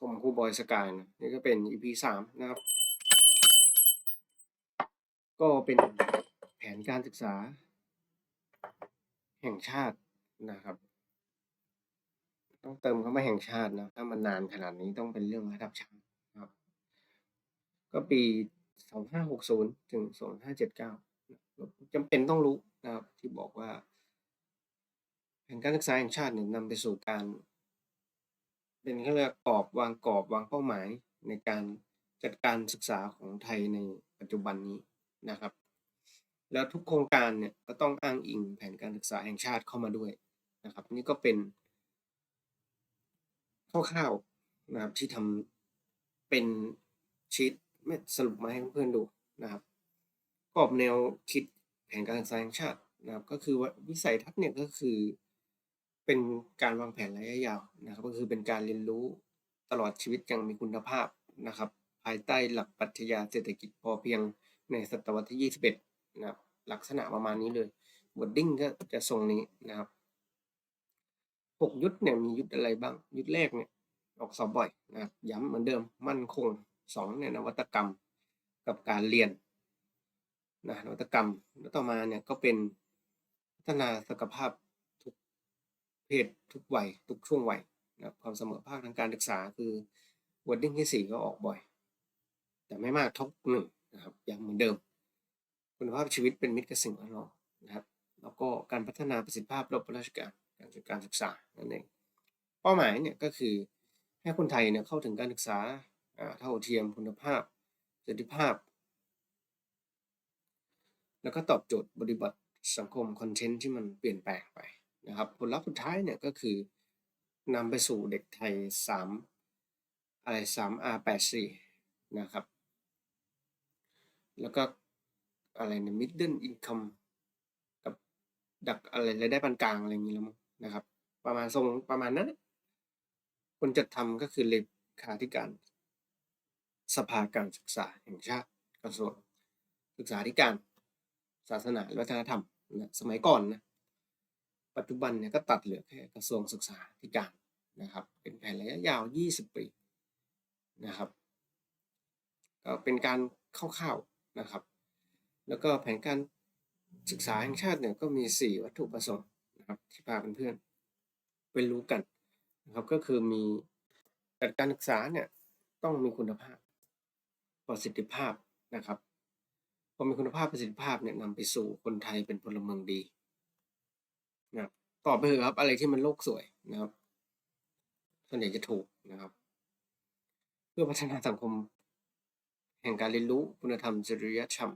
ผมครูบอยสกายนะนี่ก็เป็น EP สามนะครับ ก็เป็นแผนการศึกษา แห่งชาตินะครับ ต้องเติมคำว่าแห่งชาตินะถ้ามันนานขนาดนี้ต้องเป็นเรื่องระดับชาตินะครับ ก็ปี2560ถึง2579จำเป็นต้องรู้นะครับที่บอกว่า แผนการศึกษาแห่งชาติเนี่ยนำไปสู่การ เป็นเขาเรียกกรอบวางกรอบวางเป้าหมายในการจัดการศึกษาของไทยในปัจจุบันนี้นะครับ แล้วทุกโครงการเนี่ยก็ต้องอ้างอิงแผนการศึกษาแห่งชาติเข้ามาด้วยนะครับ นี่ก็เป็นคร่าวๆนะครับที่ทำเป็นชีตม่สรุปมาให้เพื่อนๆดูนะครับกรอบแนวคิดแผนการศึกษาแห่งชาตินะครับ ก็คือว่าวิสัยทัศน์เนี่ยก็คือ เป็นการวางแผนระยะยาวนะครับ ก็คือเป็นการเรียนรู้ตลอดชีวิตอย่างมีคุณภาพนะครับ ภายใต้หลักปรัชญาเศรษฐกิจพอเพียงในศตวรรษที่ 21 นะครับ ลักษณะประมาณนี้เลย wording ก็จะทรงนี้นะครับหกยุทธเนี่ยมียุทธอะไรบ้าง ยุทธแรกเนี่ยออกสอบบ่อยนะครับย้ำเหมือนเดิมมั่นคงสองเนี่ยนวัตกรรมกับการเรียนนะนวัตกรรมแล้วต่อมาเนี่ยก็เป็นพัฒนาศักยภาพ เพศทุกวัยทุกช่วงวัยนะความเสมอภาคทางการศึกษาคือ wording ที่สี่ก็ออกบ่อย แต่ไม่มากท็อปหนึ่งนะครับยังเหมือนเดิม คุณภาพชีวิตเป็นมิตรกับสิ่งแวดล้อมนะครับ แล้วก็การพัฒนาประสิทธิภาพระบบราชการการจัดการศึกษานั่นเองเป้าหมายเนี่ยก็คือให้คนไทยเนี่ยเข้าถึงการศึกษาเท่าเทียมคุณภาพประสิทธิภาพ แล้วก็ตอบโจทย์บริบทสังคมคอนเทนต์ที่มันเปลี่ยนแปลงไป นะครับผลลัพธ์สุดท้ายเนี่ยก็คือนำไปสู่เด็กไทยสามอะไรสาม R แปดสี่นะครับ แล้วก็อะไรเนี่ย middle income กับดักอะไรรายได้ปานกลางอะไรอย่างนี้แล้วมั้งนะครับ ประมาณทรงประมาณนั้นคนจัดทำก็คือเลขาธิการ สภาการศึกษาแห่งชาติกระทรวงศึกษาธิการ ศาสนาและวัฒนธรรมนะสมัยก่อนนะ ปัจจุบันเนี่ยก็ตัดเหลือแค่กระทรวงศึกษาธิการนะครับ เป็นแผนระยะยาว 20 ปีนะครับ ก็เป็นการคร่าวๆนะครับ แล้วก็แผนการศึกษาแห่งชาติเนี่ยก็มี 4 วัตถุประสงค์นะครับที่พาเพื่อนๆไปรู้กันนะครับก็คือมีจัดการศึกษาเนี่ยต้องมีคุณภาพประสิทธิภาพนะครับพอมีคุณภาพประสิทธิภาพเนี่ยนำไปสู่คนไทยเป็นพลเมืองดี ตอบไปเถอะครับ อะไรที่มันโลกสวยนะครับส่วนใหญ่จะถูกนะครับ เพื่อพัฒนาสังคม แห่งการเรียนรู้คุณธรรมจริยธรรม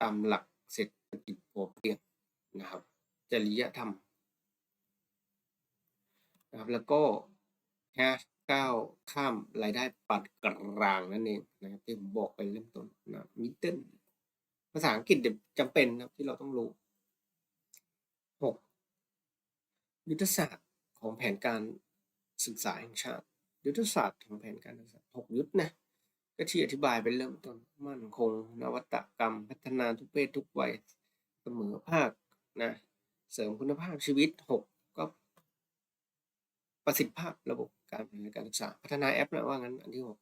ตามหลักเศรษฐกิจพอเพียงนะครับ จริยธรรมนะครับแล้วก็แค่ก้าวข้ามรายได้ปัดกลางนั่นเองนะครับที่ผมบอกไปเริ่มต้นนะมิดเดิลภาษาอังกฤษจำเป็นนะครับที่เราต้องรู้หก ยุทธศาสตร์ของแผนการศึกษาแห่งชาติ ยุทธศาสตร์ของแผนการศึกษาหกยุทธนะก็ที่อธิบายไปเริ่มต้นมั่นคง นวัตกรรม พัฒนาทุกเพศทุกวัยเสมอภาคนะเสริมคุณภาพชีวิตหกก็ประสิทธิภาพระบบการบริหารการศึกษา พัฒนาแอปนะว่างั้นอันที่หก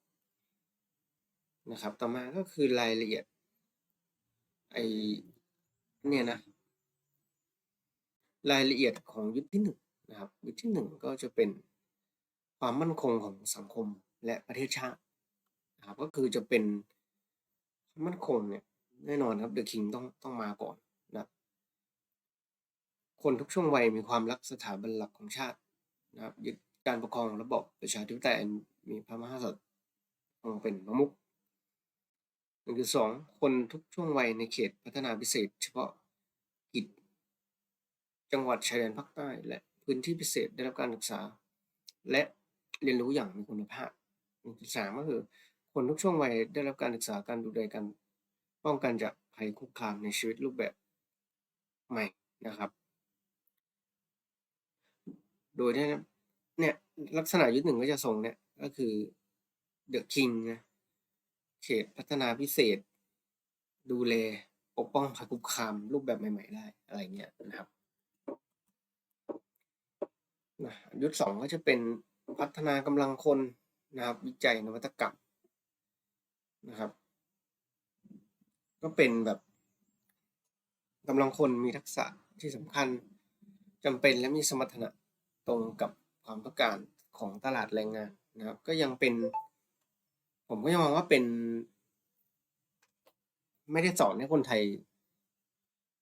นะครับ ต่อมาก็คือรายละเอียดไอเนี่ยนะ รายละเอียดของยุทธที่หนึ่งนะครับยุทธที่หนึ่งก็จะเป็นความมั่นคงของสังคมและประเทศชาตินะครับก็คือจะเป็นความมั่นคงเนี่ยแน่นอนครับเดอะคิงต้องต้องมาก่อนนะคนทุกช่วงวัยมีความรักสถาบันหลักของชาตินะครับยึดการปกครองระบบประชาธิปไตยมีพระมหากษัตริย์ทรงเป็นประมุขหนึ่งคือสองคนทุกช่วงวัยในเขตพัฒนาพิเศษ เฉพาะกิจ จังหวัดชายแดนภาคใต้ และพื้นที่พิเศษได้รับการศึกษา และเรียนรู้อย่างมีคุณภาพสามก็คือ คนทุกช่วงวัยได้รับการศึกษาการดูแลกันป้องกันจากภัยคุกคามในชีวิตรูปแบบใหม่นะครับ โดยที่เนี่ยลักษณะยุทธหนึ่งก็จะทรงเนี่ยก็คือเดอะคิงนะเขตพัฒนาพิเศษ ดูแลปกป้องภัยคุกคามรูปแบบใหม่ ๆ ได้ อะไรเงี้ยนะครับ นะยุทธสองก็จะเป็นพัฒนากำลังคนนะครับ วิจัยนวัตกรรมนะครับ ก็เป็นแบบกำลังคนมีทักษะที่สำคัญจำเป็นและมีสมรรถนะตรงกับความต้องการของตลาดแรงงานนะครับ ก็ยังเป็น ผมก็ยังมองว่าเป็น ไม่ได้สอนให้คนไทย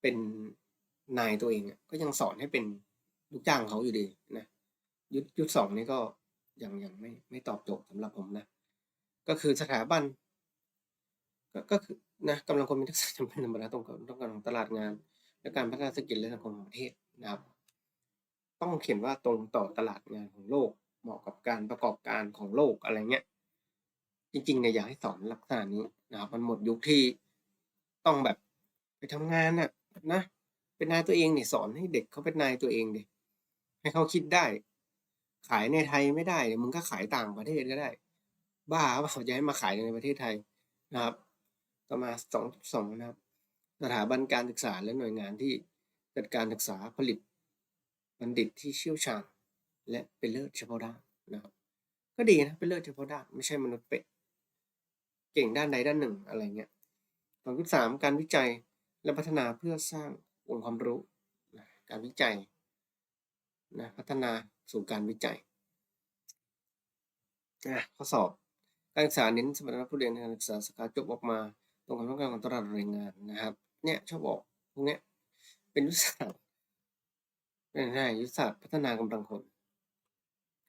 เป็นนายตัวเองก็ยังสอนให้เป็นลูกจ้างเขาอยู่ดีนะ ยุทธยุทธสองนี่ก็ยังยังไม่ไม่ตอบโจทย์สำหรับผมนะ ก็คือสถาบัน ก็ก็คือนะกำลังคนมีทักษะจำเป็นธรรมดาตรงกับต้องการของตลาดงาน และการพัฒนาเศรษฐกิจและสังคมของประเทศนะครับ ต้องเขียนว่าตรงต่อตลาดงานของโลก เหมาะกับการประกอบการของโลกอะไรเงี้ยจริงๆเนี่ยอยากให้สอนลักษณะนี้นะครับมันหมดยุคที่ต้องแบบไปทำงานน่ะนะ เป็นนายตัวเองเนี่ยสอนให้เด็กเขาเป็นนายตัวเองดิให้เขาคิดได้ ขายในไทยไม่ได้มึงก็ขายต่างประเทศก็ได้ บ้าว่าเขาจะให้มาขายในประเทศไทยนะครับ ต่อมาสองสองนะครับ สถาบันการศึกษาและหน่วยงานที่จัดการศึกษาผลิต บัณฑิตที่เชี่ยวชาญ และเป็นเลิศเฉพาะด้านนะครับ ก็ดีนะเป็นเลิศเฉพาะด้านไม่ใช่มนุษย์เป็ดเก่งด้านใดด้านหนึ่งอะไรเงี้ยสองสามการวิจัยและพัฒนาเพื่อสร้างองค์ความรู้ การวิจัย นะพัฒนาสู่การวิจัยนะข้อสอบ การศึกษาเน้นสมรรถนะผู้เรียนการศึกษาสาขาจบออกมา ตรงกับต้องการของตลาดแรงงานนะครับ เนี่ยชอบบอกพวกเนี้ยเป็นยุทธศาสตร์เป็นไงยุทธศาสตร์พัฒนากำลังคน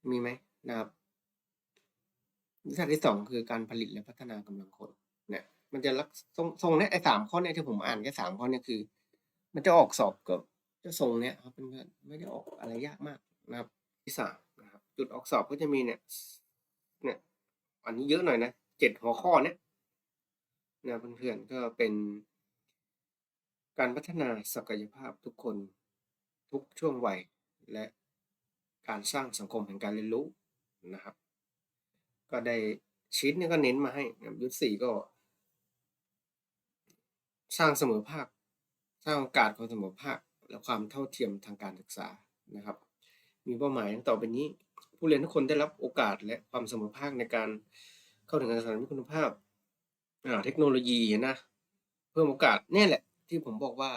มีไหมนะครับยุทธศาสตร์ที่สองคือการผลิตและพัฒนากำลังคน เนี่ย มันจะลักทรงทรงเนี้ยไอ้สามข้อเนี่ยที่ผมอ่านแค่สามข้อเนี่ยคือ มันจะออกสอบเก็ จะทรงเนี้ยครับเพื่อนๆไม่ได้ออกอะไรยากมากนะครับที่สามนะครับจุดออกสอบก็จะมีเนี่ยเนี่ยอันนี้เยอะหน่อยนะเจ็ดหัวข้อเนี่ยนะเพื่อนๆก็เป็นการพัฒนาศักยภาพทุกคนทุกช่วงวัยและการสร้างสังคมแห่งการเรียนรู้นะครับ ก็ได้ชีตเนี่ยก็เน้นมาให้ยุทธสี่ก็ สร้างเสมอภาค สร้างโอกาสของเสมอภาค และความเท่าเทียมทางการศึกษานะครับ มีเป้าหมายต่อไปนี้ ผู้เรียนทุกคนได้รับโอกาสและความเสมอภาคในการเข้าถึงการศึกษาที่คุณภาพเทคโนโลยีนะเพิ่มโอกาสเนี่ยแหละ ที่ผมบอกว่า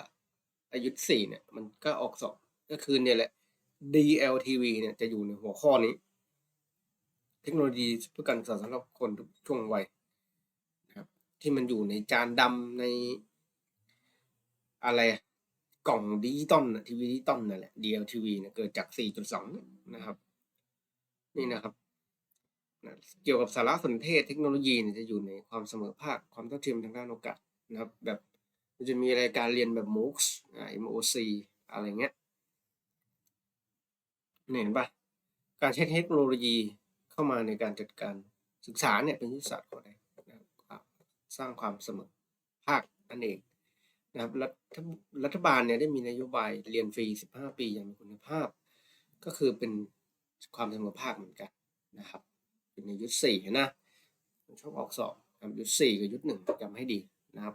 อายุสี่เนี่ย มันก็ออกสอบก็คือเนี่ยแหละ DLTV เนี่ยจะอยู่ในหัวข้อนี้ เทคโนโลยีเพื่อการศึกษาสำหรับคนทุกช่วงวัยนะครับ ที่มันอยู่ในจานดำในอะไร กล่องดิจิตอลทีวีดิจิตอลนั่นแหละ DLTV เนี่ยเกิดจาก 4.2 นะครับ นี่นะครับเกี่ยวกับสารสนเทศเทคโนโลยีเนี่ยจะอยู่ในความเสมอภาคความเท่าเทียมทางด้านโอกาสนะครับ แบบจะมีรายการเรียนแบบ MOOCs MOOC อะไรเงี้ยเห็นปะการใช้เทคโนโลยีเข้ามาในการจัดการศึกษาเนี่ยเป็นยุทธศาสตร์ข้อใดนะครับสร้างความเสมอภาคนั่นเอง นะครับรัฐรัฐบาลเนี่ยได้มีนโยบายเรียนฟรี 15 ปีอย่างมีคุณภาพ ก็คือเป็นความเสมอภาคเหมือนกันนะครับ เป็นในยุทธสี่นะชอบออกสอบยุทธสี่กับยุทธหนึ่งจำให้ดีนะครับ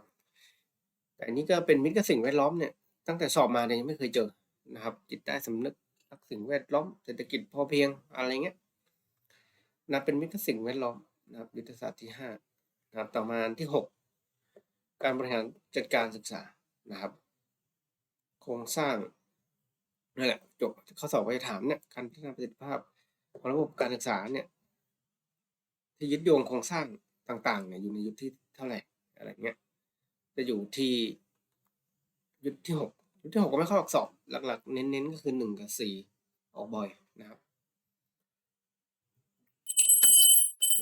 แต่อันนี้ก็เป็นมิตรกับสิ่งแวดล้อมเนี่ยตั้งแต่สอบมาเนี่ยยังไม่เคยเจอนะครับ จิตใต้สำนึกรักสิ่งแวดล้อมเศรษฐกิจพอเพียงอะไรเงี้ยนะเป็นมิตรกับสิ่งแวดล้อมนะครับยุทธศาสตร์ที่ห้านะครับต่อมาที่ห การบริหารจัดการศึกษานะครับ โครงสร้างนั่นแหละจบข้อสอบก็จะถามเนี่ยการพัฒนาประสิทธิภาพของระบบการศึกษาเนี่ยที่ยึดโยงโครงสร้างต่างๆเนี่ยอยู่ในยุคที่เท่าไหร่อะไรเงี้ยจะอยู่ที่ยุคที่หกยุคที่หกก็ไม่ค่อยออกสอบหลักๆ เน้นๆก็คือหนึ่งกับสี่ออกบ่อยนะครับ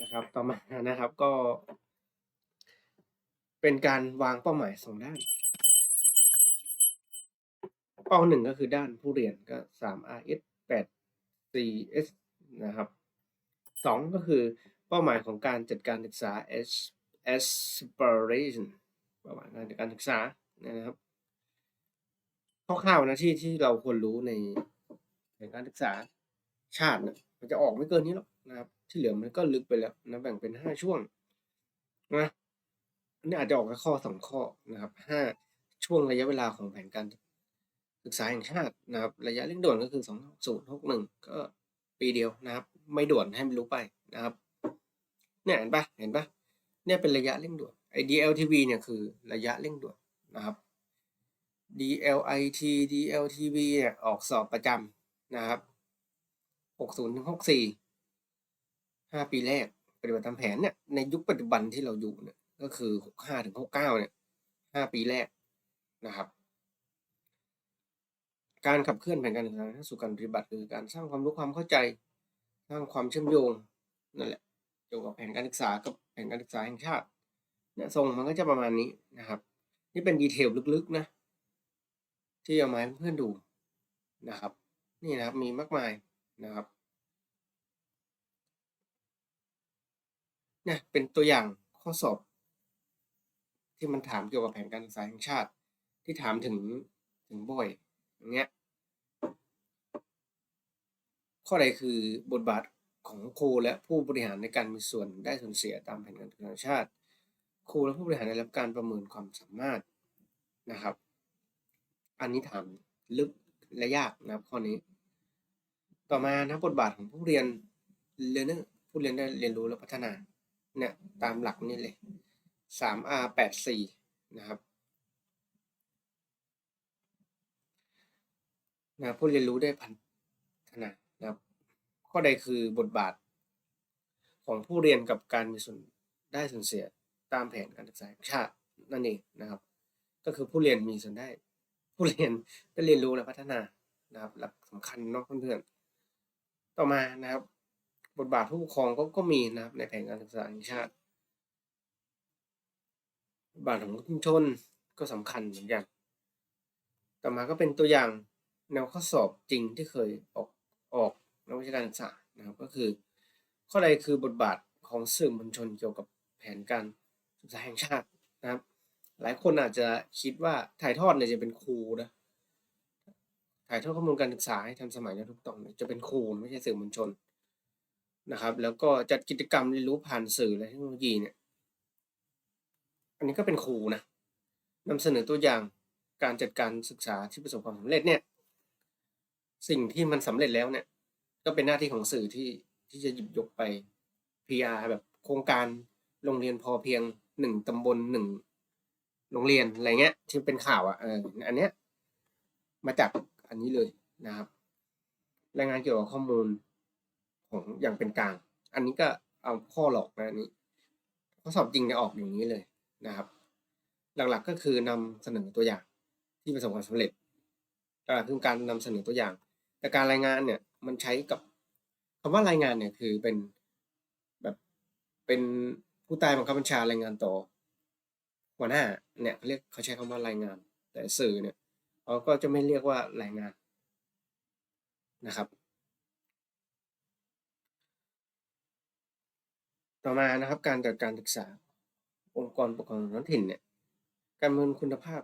นะครับ ต่อมานะครับก็ เป็นการวางเป้าหมายสองด้าน เป้าหนึ่งก็คือด้านผู้เรียนก็สาม RS แปด CS นะครับสองก็คือเป้าหมายของการจัดการศึกษา aspiration เป้าหมายการจัดการศึกษานะครับคร่าวๆนะที่ที่เราควรรู้ในในการศึกษาชาตินะมันจะออกไม่เกินนี้หรอกนะครับ ที่เหลือมันก็ลึกไปแล้วนะแบ่งเป็นห้าช่วงนะ นนี้อาจจะออกแค่ข้อสองข้อนะครับห้าช่วงระยะเวลาของแผนการศึกษาแห่งชาตินะครับ ระยะเร่งด่วนก็คือสองศูนย์หกหนึ่งก็ปีเดียวนะครับ ไม่ด่วนให้มันรู้ไปนะครับเนี่ยเห็นปะเห็นปะเนี่ยเป็นระยะเร่งด่วนไอ้ DLTV เนี่ยคือระยะเร่งด่วนนะครับ DLIT DLTV เนี่ยออกสอบประจำนะครับ60ถึง64 5 ปีแรกปฏิบัติตามแผนเนี่ยในยุคปัจจุบันที่เราอยู่เนี่ย ก็คือ65ถึง69เนี่ย5ปีแรกนะครับ การขับเคลื่อนแผนการศึกษาสู่การปฏิบัติคือการสร้างความรู้ความเข้าใจ สร้างความเชื่อมโยงนั่นแหละเกี่ยวกับแผนการศึกษากับแผนการศึกษาแห่งชาติเนี่ยทรงมันก็จะประมาณนี้นะครับ นี่เป็นดีเทลลึกๆนะ ที่เอามาให้เพื่อนดูนะครับ นี่นะครับมีมากมายนะครับเนี่ยเป็นตัวอย่างข้อสอบ ที่มันถามเกี่ยวกับแผนการศึกษาแห่งชาติ ที่ถามถึงถึงบ่อยอย่างเงี้ยข้อใดคือบทบาทของครูและผู้บริหารในการมีส่วนได้ส่วนเสียตามแผนการศึกษาชาติ ครูและผู้บริหารได้รับการประเมินความสามารถนะครับ อันนี้ถามลึกและยากนะครับข้อนี้ ต่อมานะบทบาทของผู้เรียนเรียนผู้เรียนได้เรียนรู้และพัฒนาเนี่ยตามหลักนี่เลย 3R 84 นะครับนะผู้เรียนรู้ได้พัฒนานะครับ ข้อใดคือบทบาท ของผู้เรียนกับการมีส่วนได้ส่วนเสียตามแผนการศึกษาชาตินั่นเองนะครับ ก็คือผู้เรียนมีส่วนได้ ผู้เรียนได้เรียนรู้และพัฒนานะครับ หลักสำคัญเนาะเพื่อนๆต่อมานะครับ บทบาทผู้ปกครองก็ก็มีนะครับในแผนการศึกษาชาติ บาทของชุมชนก็สำคัญเหมือนกัน ต่อมาก็เป็นตัวอย่างแนวข้อสอบจริงที่เคยออกออกนักวิชาการศึกษานะครับก็คือ ข้อใดคือบทบาทของสื่อมวลชนเกี่ยวกับแผนการศึกษาแห่งชาตินะครับ หลายคนอาจจะคิดว่าถ่ายทอดเนี่ยจะเป็นครูนะถ่ายทอดข้อมูลการศึกษาให้ทันสมัยและถูกต้องเนี่ยจะเป็นครูไม่ใช่สื่อมวลชนนะครับ แล้วก็จัดกิจกรรมเรียนรู้ผ่านสื่อและเทคโนโลยีเนี่ย อันนี้ก็เป็นครูนะนำเสนอตัวอย่างการจัดการศึกษาที่ประสบความสำเร็จเนี่ย สิ่งที่มันสำเร็จแล้วเนี่ย ก็เป็นหน้าที่ของสื่อที่ที่จะหยิบยกไป PR แบบโครงการโรงเรียนพอเพียงหนึ่งตำบลหนึ่งโรงเรียนอะไรเงี้ยที่เป็นข่าวอะเอออันเนี้ยมาจากอันนี้เลยนะครับ รายงานเกี่ยวกับข้อมูลของอย่างเป็นกลาง อันนี้ก็เอาข้อหลอกนะอันนี้ข้อสอบจริงเนี่ยออกอย่างนี้เลย นะครับ หลักๆก็คือนำเสนอตัวอย่างที่ประสบความสำเร็จหลักคือการนำเสนอตัวอย่าง แต่การรายงานเนี่ยมันใช้กับคำว่ารายงานเนี่ยคือเป็นแบบเป็นผู้ใต้บังคับบัญชารายงานต่อหัวหน้าเนี่ยเขาเรียกเขาใช้คำว่ารายงาน แต่สื่อเนี่ยเขาก็จะไม่เรียกว่ารายงานนะครับ ต่อมานะครับการจัดการศึกษา องค์กรปกครองท้องถิ่นเนี่ยการประเมินคุณภาพ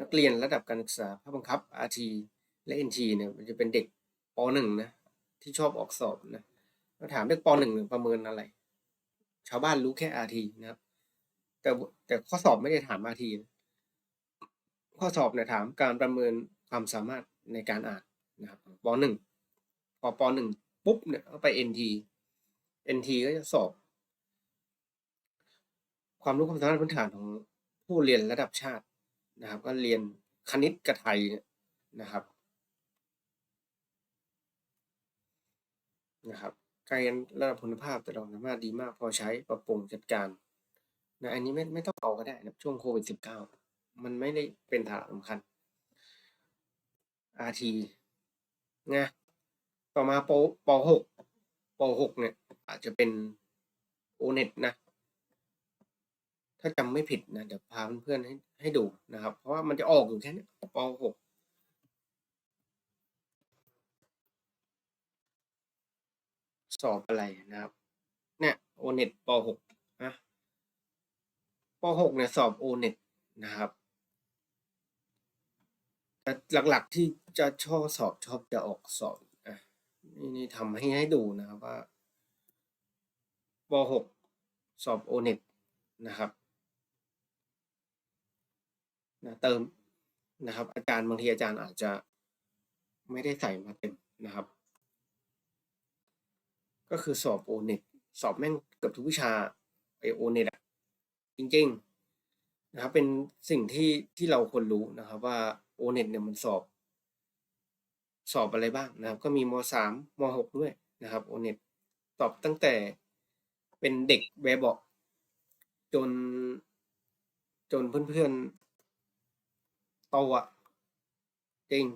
นักเรียนระดับการศึกษาภาคบังคับ RT และ NT เนี่ยมันจะเป็นเด็กป .1 นะที่ชอบออกสอบนะเราถามเด็กป .1 ประเมินอะไร ชาวบ้านรู้แค่ RT นะครับ แต่แต่ข้อสอบไม่ได้ถาม RT นะข้อสอบเนี่ยถามการประเมินความสามารถในการอ่านนะครับป .1 พอป .1 ปุ๊บเนี่ยก็ไป NT NT ก็จะสอบ ความรู้ความสามารถพื้นฐานของผู้เรียนระดับชาตินะครับ ก็เรียนคณิตกับไทยนะครับนะครับการเรียนระดับคุณภาพแต่เราสามารถดีมากพอใช้ปรับปรุงจัดการนะอันนี้ไม่ไม่ต้องเอาก็ได้นะช่วงโควิดสิบเก้ามันไม่ได้เป็นฐานสำคัญ RT นะต่อมาปปหกปหกเนี่ยอาจจะเป็นโอเน็ตนะ ถ้าจำไม่ผิดนะเดี๋ยวพาเพื่อนๆให้ให้ดูนะครับ เพราะว่ามันจะออกอยู่แค่นี้ปหกสอบอะไรนะครับเนี่ยโอเน็ตปหกนะปหกเนี่ยสอบโอเน็ตนะครับแต่หลักๆที่จะชอบสอบชอบจะออกสอบอะนี่นี่ทำให้ให้ดูนะครับว่าปหกสอบโอเน็ตนะครับ นะเติมนะครับ อาจารย์บางทีอาจารย์อาจจะไม่ได้ใส่มาเต็มนะครับ ก็คือสอบโอเน็ตสอบแม่งเกือบทุกวิชาไอโอเน็ตอะจริงๆนะครับ เป็นสิ่งที่ที่เราควรรู้นะครับ ว่าโอเน็ตเนี่ยมันสอบ สอบอะไรบ้างนะครับ ก็มีมสามมหกด้วยนะครับโอเน็ตสอบตั้งแต่เป็นเด็กแบบบอกจนจนเพื่อน ตอะจริง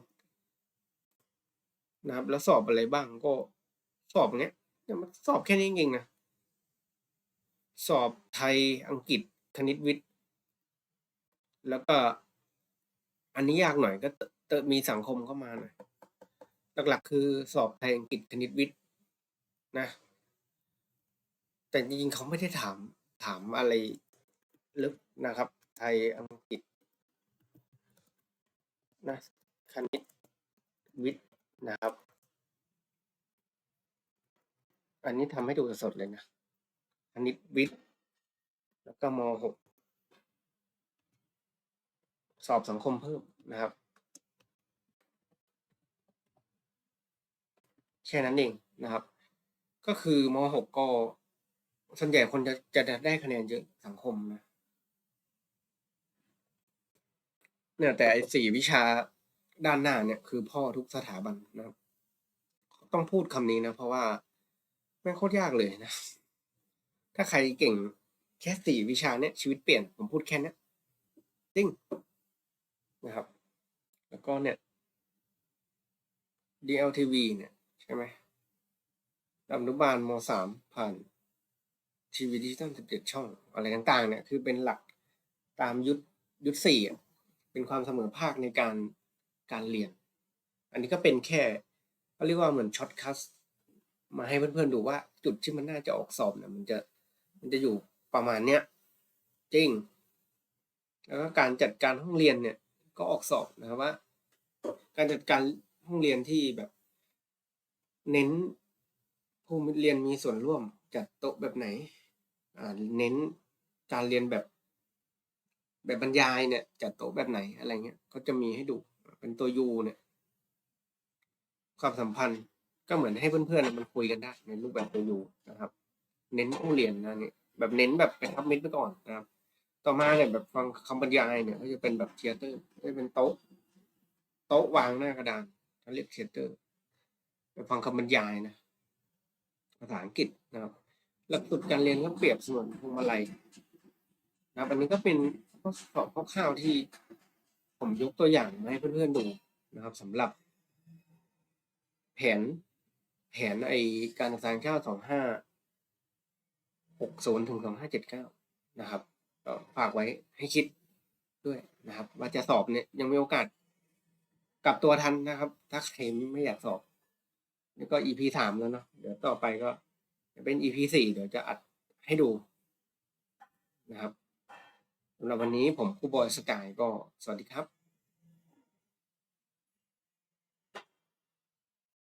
นะครับแล้วสอบอะไรบ้างก็สอบอย่างเงี้ยเนี่ยมันสอบแค่นี้จริงนะสอบไทยอังกฤษคณิตวิทย์ แล้วก็ อันนี้ยากหน่อยก็เตมีสังคมเข้ามาหน่อยหลักๆคือสอบไทยอังกฤษคณิตวิทย์นะ แต่จริงๆเขาไม่ได้ถามถามอะไรลึกนะครับ ไทยอังกฤษ นะคณิตวิทย์นะครับ อันนี้ทำให้ดูสดเลยนะคณิตวิทย์ แล้วก็มหกสอบสังคมเพิ่มนะครับ แค่นั้นเองนะครับ ก็คือมหกก็ส่วนใหญ่คนจะจะได้คะแนนเยอะสังคมนะ เนี่ยแต่ไอ้สี่วิชาด้านหน้าเนี่ยคือพ่อทุกสถาบันนะครับ ต้องพูดคำนี้นะ เพราะว่าแม่งโคตรยากเลยนะ ถ้าใครเก่งแค่สี่วิชาเนี่ยชีวิตเปลี่ยน ผมพูดแค่นี้จริงนะครับ แล้วก็เนี่ย DLTV เนี่ย ใช่ไหมอนุบาลมสามผ่านทีวีดิจิตอลสิบเจ็ดช่อง อะไรต่าง ๆ เนี่ย คือเป็นหลักตามยุทธยุทธสี่อะ เป็นความเสมอภาคในการการเรียน อันนี้ก็เป็นแค่เขาเรียกว่าเหมือนช็อตคัสมาให้เพื่อนๆดูว่าจุดที่มันน่าจะออกสอบเนี่ยมันจะมันจะอยู่ประมาณเนี้ยจริง แล้วก็การจัดการห้องเรียนเนี่ยก็ออกสอบนะครับว่า การจัดการห้องเรียนที่แบบ เน้นผู้เรียนมีส่วนร่วมจัดโต๊ะแบบไหนเน้นการเรียนแบบ แบบบรรยายเนี่ยจัดโต๊ะแบบไหนอะไรเงี้ยก็จะมีให้ดูเป็นตัวยูเนี่ย ความสัมพันธ์ก็เหมือนให้เพื่อนๆมันคุยกันได้ในรูปแบบตัวยูนะครับ เน้นห้เรียนนะนี่แบบเน้นแบบไปทับมิดไปก่อนนะครับ ต่อมาเนี่ยแบบฟังคำบรรยายเนี่ยก็จะเป็นแบบเทเตอร์ก็จะเป็นโต๊ะ โต๊ะวางหน้ากระดานเขาเรียกเทเตอร์ไปฟังคำบรรยายนะภาษาอังกฤษนะครับหลักสูตรการเรียนก็เปรียบเสมือนพวงมาลัยนะครับอันนี้ก็เป็น ข้อสอบคร่าวๆที่ผมยกตัวอย่างมาให้เพื่อนๆดูนะครับสำหรับ แผนแผนไอการศึกษาแห่งชาติสองห้าหกศูนย์ถึงสองห้าเจ็ดเก้านะครับฝากไว้ให้คิดด้วยนะครับ ว่าจะสอบเนี่ยยังมีโอกาสกลับตัวทันนะครับ ถ้าใครไม่อยากสอบแล้วก็ EP สามแล้วเนาะเดี๋ยวต่อไปก็จะเป็น EP สี่เดี๋ยวจะอัดให้ดูนะครับ สำหรับวันนี้ผมครูบอยสกายก็สวัสดีครับ